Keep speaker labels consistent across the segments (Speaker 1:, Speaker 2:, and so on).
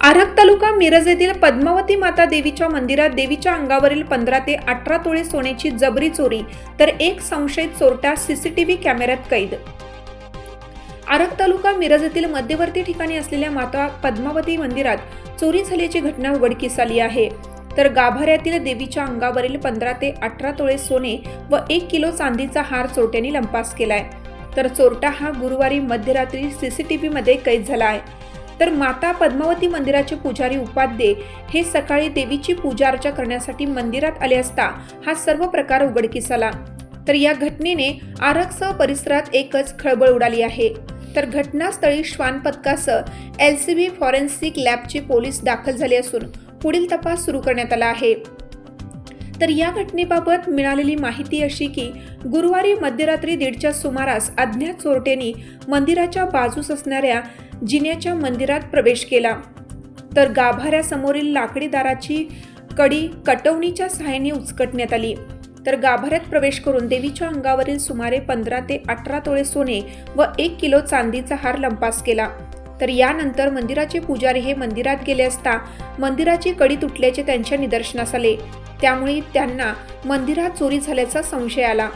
Speaker 1: आरग तालुका मिरज येथील पद्मावती माता देवीच्या मंदिरात देवीच्या अंगावरील पंधरा ते अठरा तोळे सोन्याची जबरी चोरी तर एक संशयित चोरटा सीसीटीव्ही कॅमेऱ्यात कैद आरग तालुका मिरज येथील मध्यवर्ती ठिकाणी असलेल्या माता पद्मावती मंदिरात चोरी झाल्याची घटना उघडकीस आली आहे. तर गाभाऱ्यातील देवीच्या अंगावरील पंधरा ते अठरा तोळे सोने व एक किलो चांदीचा हार चोरट्यांनी लंपास केलाय. तर चोरटा हा गुरुवारी मध्यरात्री सीसीटीव्ही मध्ये कैद झाला आहे. तर माता पद्मावती मंदिराचे पुजारी उपाध्ये हे सकाळी देवीची पूजा अर्चा करण्यासाठी मंदिरात आले असता हा सर्व प्रकार उघडकीस आला. तर या घटनेने आरगसह परिसरात एकच खळबळ उडाली आहे. तर घटनास्थळी श्वान पथकासह एल सी बी फॉरेन्सिक लॅबचे पोलीस दाखल झाले असून पुढील तपास सुरू करण्यात आला आहे. तर या घटनेबाबत मिळालेली माहिती अशी की गुरुवारी मध्यरात्री दीडच्या सुमारास अज्ञात चोरट्यांनी मंदिराच्या बाजूस असणाऱ्या जिन्याच्या मंदिरात प्रवेश केला. तर गाभाऱ्यासमोरील लाकडी दाराची कडी कटवणीच्या सहाय्याने उचकटण्यात आली. तर गाभाऱ्यात प्रवेश करून देवीच्या अंगावरील सुमारे पंधरा ते अठरा तोळे सोने व एक किलो चांदीचा हार लंपास केला. तर यानंतर मंदिराचे पुजारी हे मंदिरात गेले असता मंदिराची कडी तुटल्याचे त्यांच्या निदर्शनास आले. त्यामुळे त्यांना मंदिरात चोरी झाल्याचा संशय आला.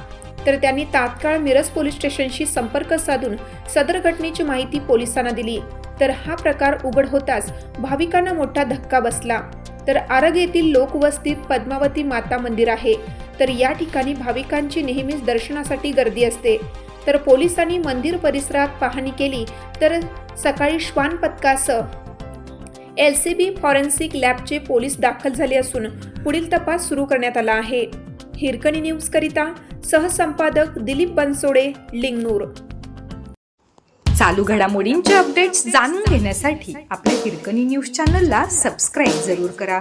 Speaker 1: तर त्यांनी तात्काळ मिरज पोलीस स्टेशनशी संपर्क साधून सदर घटनेची माहिती पोलिसांना दिली. तर हा प्रकार उघड होताच भाविकांना मोठा धक्का बसला. तर आरग येथील लोकवस्तीत पद्मावती माता मंदिर आहे. तर या ठिकाणी भाविकांची नेहमीच दर्शनासाठी गर्दी असते. तर पोलिसांनी मंदिर परिसरात पाहणी केली तर सकाळी श्वान पथकासह एल सी बी फॉरेन्सिक लॅबचे पोलीस दाखल झाले असून पुढील तपास सुरू करण्यात आला आहे. हिरकणी न्यूजकरिता सहसंपादक दिलीप बनसोडे लिंगनूर.
Speaker 2: चालू घडामोडींचे अपडेट्स जाणून घेण्यासाठी आपल्या हिरकणी न्यूज चॅनलला सबस्क्राईब जरूर करा.